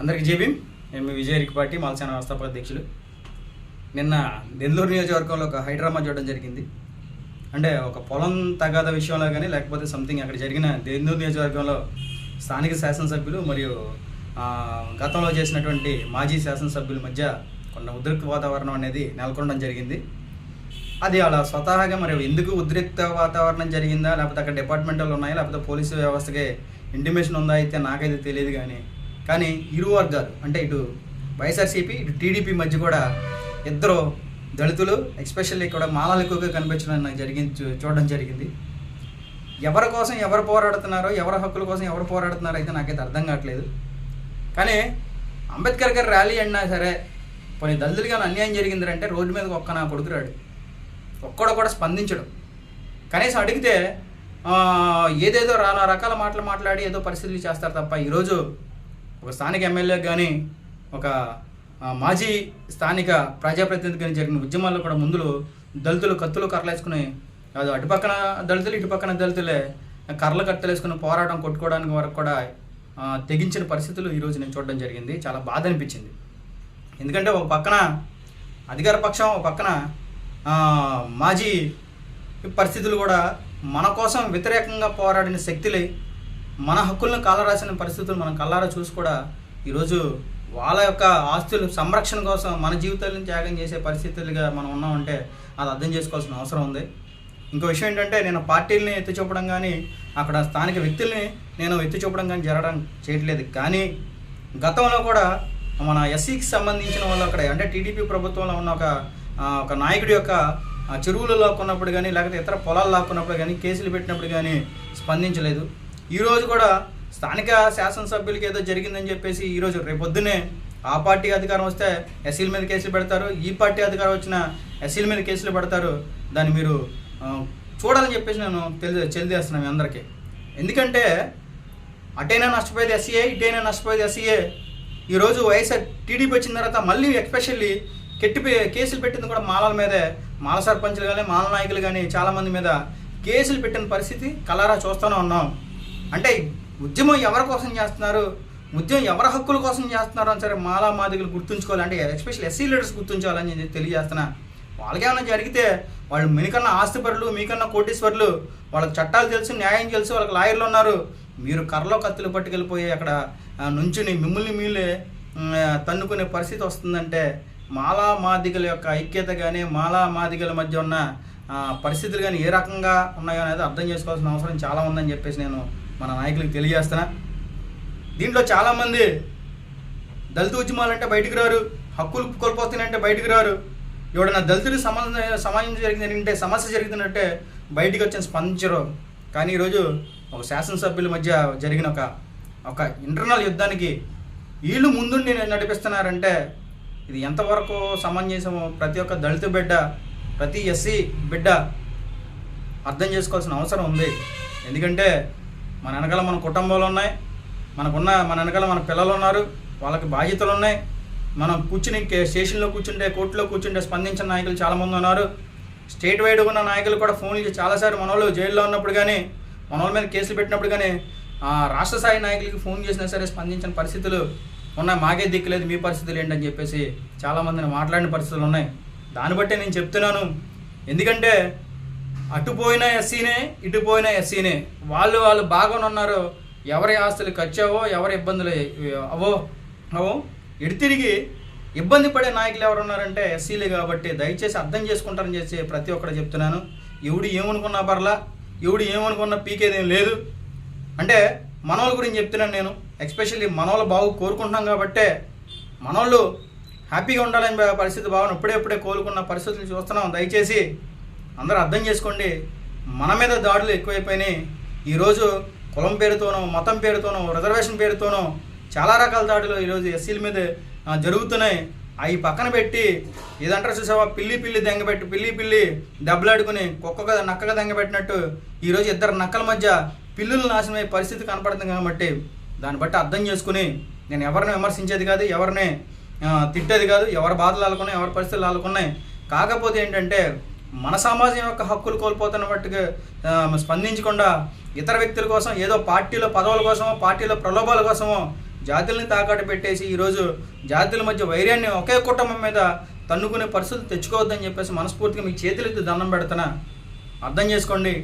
అందరికి జేబీ నేను మీ విజయ పార్టీ మాలసేన వ్యవస్థాపక అధ్యక్షులు. నిన్న నెల్లూరు నియోజకవర్గంలో ఒక హైడ్రామా చూడడం జరిగింది. అంటే ఒక పొలం తగాద విషయంలో కానీ లేకపోతే సంథింగ్ అక్కడ జరిగిన నెల్లూరు నియోజకవర్గంలో స్థానిక శాసనసభ్యులు మరియు గతంలో చేసినటువంటి మాజీ శాసనసభ్యుల మధ్య కొన్ని ఉద్రిక్త వాతావరణం అనేది నెలకొనడం జరిగింది. అది అలా స్వతహాగా మరి ఎందుకు ఉద్రిక్త వాతావరణం జరిగిందా లేకపోతే అక్కడ డిపార్ట్మెంటల్ ఉన్నాయా లేకపోతే పోలీసు వ్యవస్థకి ఇంటిమేషన్ ఉందా అయితే నాకైతే తెలియదు కానీ కానీ ఇరు వర్గాలు అంటే ఇటు వైఎస్ఆర్సీపీ ఇటు టీడీపీ మధ్య కూడా ఇద్దరు దళితులు ఎస్పెషల్లీ ఇక్కడ మాలలు ఎక్కువగా కనిపించడం నాకు జరిగింది చూడడం జరిగింది. ఎవరి కోసం ఎవరు పోరాడుతున్నారో ఎవరి హక్కుల కోసం ఎవరు పోరాడుతున్నారో అయితే నాకైతే అర్థం కావట్లేదు. కానీ అంబేద్కర్ గారు ర్యాలీ అన్నా సరే కొన్ని దళితులుగా అన్యాయం జరిగిందంటే రోడ్డు మీద ఒక్క నా కొడుకు రాడు. కూడా స్పందించడం. కనీసం అడిగితే ఏదేదో రానా రకాల మాటలు మాట్లాడి ఏదో పరిస్థితులు చేస్తారు తప్ప ఈరోజు ఒక స్థానిక ఎమ్మెల్యే కానీ ఒక మాజీ స్థానిక ప్రజాప్రతినిధి కానీ జరిగిన ఉద్యమాల్లో కూడా ముందులో దళితులు కత్తులు కర్రలేసుకుని కాదు అటుపక్కన దళితులు ఇటుపక్కన దళితులే కర్రలు కట్టలేసుకుని పోరాటం కొట్టుకోవడానికి వరకు కూడా తెగించిన పరిస్థితులు ఈరోజు నేను చూడడం జరిగింది. చాలా బాధ అనిపించింది. ఎందుకంటే ఒక పక్కన అధికార పక్షం ఒక పక్కన మాజీ పరిస్థితులు కూడా మన కోసం వ్యతిరేకంగా పోరాడిన శక్తులే మన హక్కులను కాలరాసిన పరిస్థితులు మనం కల్లారా చూసి కూడా ఈరోజు వాళ్ళ యొక్క ఆస్తుల సంరక్షణ కోసం మన జీవితాలను త్యాగం చేసే పరిస్థితులుగా మనం ఉన్నామంటే అది అర్థం చేసుకోవాల్సిన అవసరం ఉంది. ఇంకో విషయం ఏంటంటే నేను పార్టీలని ఎత్తి చూపడం కానీ అక్కడ స్థానిక వ్యక్తుల్ని నేను ఎత్తి చూపడం కానీ జరగడం చేయట్లేదు. కానీ గతంలో కూడా మన ఎస్సీకి సంబంధించిన వాళ్ళు అక్కడ అంటే టీడీపీ ప్రభుత్వంలో ఉన్న ఒక ఒక నాయకుడి యొక్క చెరువులు లాక్కున్నప్పుడు కానీ లేకపోతే ఇతర పొలాలు లాక్కున్నప్పుడు కానీ కేసులు పెట్టినప్పుడు కానీ స్పందించలేదు. ఈరోజు కూడా స్థానిక శాసనసభ్యులకి ఏదో జరిగిందని చెప్పేసి ఈరోజు రేపొద్దునే ఆ పార్టీ అధికారం వస్తే ఎస్సీల మీద కేసులు పెడతారు ఈ పార్టీ అధికారం వచ్చిన ఎస్సీల మీద కేసులు పెడతారు. దాన్ని మీరు చూడాలని చెప్పేసి నేను తెలి తెలియజేస్తున్నాను మీ అందరికీ. ఎందుకంటే అటైనా నష్టపోయేది ఎస్సీఏ ఇటైనా నష్టపోయేది ఎస్సీఏ ఈరోజు వైఎస్ఆర్ టీడీపీ వచ్చిన తర్వాత మళ్ళీ ఎస్పెషల్లీ కెట్టి కేసులు పెట్టింది కూడా మాలల మీదే. మాల సర్పంచులు కానీ మాల నాయకులు కానీ చాలామంది మీద కేసులు పెట్టిన పరిస్థితి కలారా చూస్తూనే ఉన్నాం. అంటే ఉద్యమం ఎవరి కోసం చేస్తున్నారు? ఉద్యమం ఎవరి హక్కుల కోసం చేస్తున్నారు అని సరే మాలా మాదిగలు గుర్తుంచుకోవాలి. అంటే ఎస్పెషల్ ఎస్సీ లీడర్స్ గుర్తుంచాలని నేను తెలియజేస్తున్నా. వాళ్ళకేమైనా జరిగితే వాళ్ళు మీకన్నా ఆస్తిపరులు మీకన్నా కోటీశ్వరులు వాళ్ళకి చట్టాలు తెలుసు న్యాయం తెలుసు వాళ్ళకి లాయర్లు ఉన్నారు. మీరు కర్రలో కత్తులు పట్టుకెళ్ళిపోయి అక్కడ నుంచుని మిమ్మల్ని మీలే తన్నుకునే పరిస్థితి వస్తుందంటే మాలా మాదిగల యొక్క ఐక్యత కానీ మాలా మాదిగల మధ్య ఉన్న పరిస్థితులు కానీ ఏ రకంగా ఉన్నాయో అనేది అర్థం చేసుకోవాల్సిన అవసరం చాలా ఉందని చెప్పేసి నేను మన నాయకులకు తెలియజేస్తున్నా. దీంట్లో చాలామంది దళిత ఉద్యమాలు అంటే బయటికి రారు హక్కులు కోల్పోతున్నాయంటే బయటికి రారు. ఎవడన్నా దళితులకు సమాజం సమాజం జరిగిందంటే సమస్య జరుగుతున్నట్టే బయటికి వచ్చిన స్పందించరు. కానీ ఈరోజు ఒక శాసనసభ్యుల మధ్య జరిగిన ఒక ఒక ఇంటర్నల్ యుద్ధానికి వీళ్ళు ముందుండి నడిపిస్తున్నారంటే ఇది ఎంతవరకు సమంజసమో ప్రతి ఒక్క దళిత బిడ్డ ప్రతి ఎస్సీ బిడ్డ అర్థం చేసుకోవాల్సిన అవసరం ఉంది. ఎందుకంటే మన వెనకాల మన కుటుంబాలు ఉన్నాయి. మనకున్న మన వెనకాల మన పిల్లలు ఉన్నారు. వాళ్ళకి బాధ్యతలు ఉన్నాయి. మనం కూర్చుని స్టేషన్లో కూర్చుంటే కోర్టులో కూర్చుంటే స్పందించిన నాయకులు చాలామంది ఉన్నారు. స్టేట్ వైడ్ ఉన్న నాయకులు కూడా ఫోన్లు చేసి చాలాసార్లు మన వాళ్ళు జైల్లో ఉన్నప్పుడు కానీ మన వాళ్ళ మీద కేసులు పెట్టినప్పుడు కానీ ఆ, రాష్ట్ర స్థాయి నాయకులకి ఫోన్ చేసినా సరే స్పందించిన పరిస్థితులు ఉన్నాయి. మాకే దిక్కులేదు మీ పరిస్థితులు ఏంటని చెప్పేసి చాలామందిని మాట్లాడిన పరిస్థితులు ఉన్నాయి. దాన్ని బట్టే నేను చెప్తున్నాను. ఎందుకంటే అటు పోయిన ఎస్సీనే ఇటు పోయిన ఎస్సీనే. వాళ్ళు వాళ్ళు బాగానే ఉన్నారు ఎవరి ఆస్తులు ఖర్చావో ఎవరి ఇబ్బందులు అవో అవో. ఇటు తిరిగి ఇబ్బంది పడే నాయకులు ఎవరు ఉన్నారంటే ఎస్సీలే కాబట్టి దయచేసి అర్థం చేసుకుంటారని చేసి ప్రతి ఒక్కరు చెప్తున్నాను. ఎవడు ఏమనుకున్నా పర్లా ఎవడు ఏమనుకున్నా పీకేదేం లేదు. అంటే మనోళ్ళ గురించి చెప్తున్నాను నేను. ఎస్పెషల్లీ మనోళ్ళ బాగు కోరుకుంటున్నాం కాబట్టే మనోళ్ళు హ్యాపీగా ఉండాలని పరిస్థితి బాగుంది ఇప్పుడే కోలుకున్న పరిస్థితులు చూస్తున్నాం. దయచేసి అందరూ అర్థం చేసుకోండి మన మీద దాడులు ఎక్కువైపోయినాయి. ఈరోజు కులం పేరుతోనో మతం పేరుతోనో రిజర్వేషన్ పేరుతోనో చాలా రకాల దాడులు ఈరోజు ఎస్సీల మీద జరుగుతున్నాయి. అవి పక్కన పెట్టి ఇదంటారు చూసావా? పిల్లి పిల్లి దెంగబెట్టి పిల్లి పిల్లి దెబ్బలాడుకుని కుక్కగా నక్కగా దెంగబెట్టినట్టు ఈరోజు ఇద్దరు నక్కల మధ్య పిల్లులు నాశనమయ్యే పరిస్థితి కనపడుతుంది కాబట్టి దాన్ని బట్టి అర్థం చేసుకుని నేను ఎవరిని విమర్శించేది కాదు ఎవరిని తిట్టేది కాదు ఎవరి బాధలు వాళ్ళకున్నాయి ఎవరి పరిస్థితులు వాళ్ళకున్నాయి కాకపోతే ఏంటంటే మన సమాజం యొక్క హక్కులు కోల్పోతున్న మట్టుకు స్పందించకుండా ఇతర వ్యక్తుల కోసం ఏదో పార్టీలో పదవుల కోసమో పార్టీలో ప్రలోభాల కోసమో జాతుల్ని తాకట్టు పెట్టేసి ఈరోజు జాతుల మధ్య వైర్యాన్ని ఒకే కుటుంబం మీద తన్నుకునే పరిస్థితులు తెచ్చుకోవద్దని చెప్పేసి మనస్ఫూర్తిగా మీ చేతులెత్తి దండం పెడుతున్నా. అర్థం చేసుకోండి.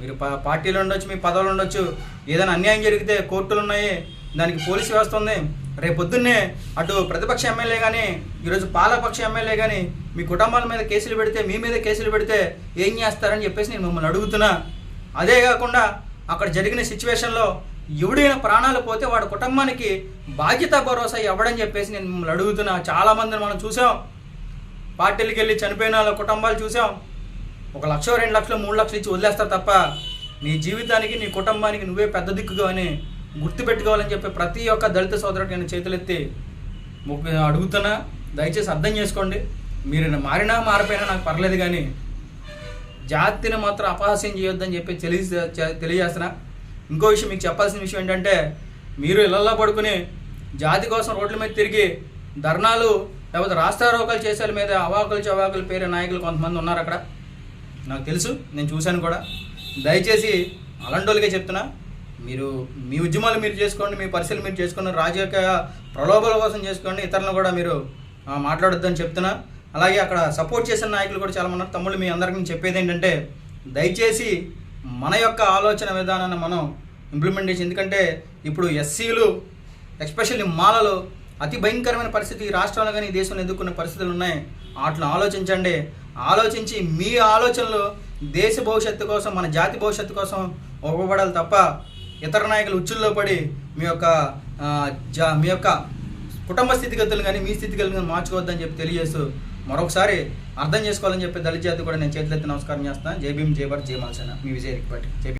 మీరు పా పార్టీలు ఉండొచ్చు మీ పదవులు ఉండొచ్చు. ఏదైనా అన్యాయం జరిగితే కోర్టులు ఉన్నాయి దానికి పోలీసు వ్యవస్థ ఉంది. రేపు పొద్దున్నే అటు ప్రతిపక్ష ఎమ్మెల్యే కానీ ఈరోజు పాలపక్ష ఎమ్మెల్యే కానీ మీ కుటుంబాల మీద కేసులు పెడితే మీ మీద కేసులు పెడితే ఏం చేస్తారని చెప్పేసి నేను మిమ్మల్ని అడుగుతున్నా. అదే కాకుండా అక్కడ జరిగిన సిచ్యువేషన్లో ఎవడైనా ప్రాణాలు పోతే వాడి కుటుంబానికి బాధ్యత భరోసా ఇవ్వడని చెప్పేసి నేను మిమ్మల్ని అడుగుతున్నా. చాలామందిని మనం చూసాం. పార్టీలకు వెళ్ళి చనిపోయిన వాళ్ళ కుటుంబాలు చూసాం. ఒక లక్ష రెండు లక్షలు మూడు లక్షలు ఇచ్చి వదిలేస్తారు తప్ప నీ జీవితానికి నీ కుటుంబానికి నువ్వే పెద్ద దిక్కుగా అని గుర్తుపెట్టుకోవాలని చెప్పి ప్రతి ఒక్క దళిత సోదరుడికి నేను చేతులెత్తి అడుగుతున్నా. దయచేసి అర్థం చేసుకోండి. మీరు మారినా మారిపోయినా నాకు పర్లేదు కానీ జాతిని మాత్రం అపహాస్యం చేయొద్దని చెప్పి తెలియ తెలియజేస్తున్నా. ఇంకో విషయం మీకు చెప్పాల్సిన విషయం ఏంటంటే మీరు ఇళ్ళల్లో పడుకుని జాతి కోసం రోడ్ల మీద తిరిగి ధర్నాలు లేకపోతే రాస్తారోకాలు చేసేల మీద అవాకులు చవాకులు పేరు నాయకులు కొంతమంది ఉన్నారు అక్కడ. నాకు తెలుసు నేను చూశాను కూడా. దయచేసి అలాంటోళ్ళకే చెప్తున్నా మీరు మీ ఉద్యమాలు మీరు చేసుకోండి మీ పరిశీలన మీరు చేసుకోండి రాజకీయ ప్రలోభాల కోసం చేసుకోండి ఇతరులను కూడా మీరు మాట్లాడొద్దని చెప్తున్నా. అలాగే అక్కడ సపోర్ట్ చేసిన నాయకులు కూడా చాలా ఉన్నారు. తమ్ముళ్ళు మీ అందరికీ నేను చెప్పేది ఏంటంటే దయచేసి మన యొక్క ఆలోచన విధానాన్ని మనం ఇంప్లిమెంట్ చేసి ఎందుకంటే ఇప్పుడు ఎస్సీలు ఎస్పెషల్లీ మాలలో అతి భయంకరమైన పరిస్థితి ఈ రాష్ట్రంలో కానీ దేశంలో ఎదుర్కొన్న పరిస్థితులు ఉన్నాయి వాటిని ఆలోచించండి ఆలోచించి మీ ఆలోచనలు దేశ భవిష్యత్తు కోసం మన జాతి భవిష్యత్తు కోసం ఉపయోగపడాలి తప్ప ఇతర నాయకులు ఉచ్చుల్లో పడి మీ యొక్క జా మీ యొక్క కుటుంబ స్థితిగతులు కానీ మీ స్థితిగతులు కానీ మార్చుకోవద్దని చెప్పి తెలియజేస్తూ మరొకసారి అర్థం చేసుకోవాలని చెప్పి దళిత జాతి కూడా నేను చేతులెత్తి నమస్కారం చేస్తాను జై భీమ్ జై జై మీ విజయ్ రిక్పాటి జై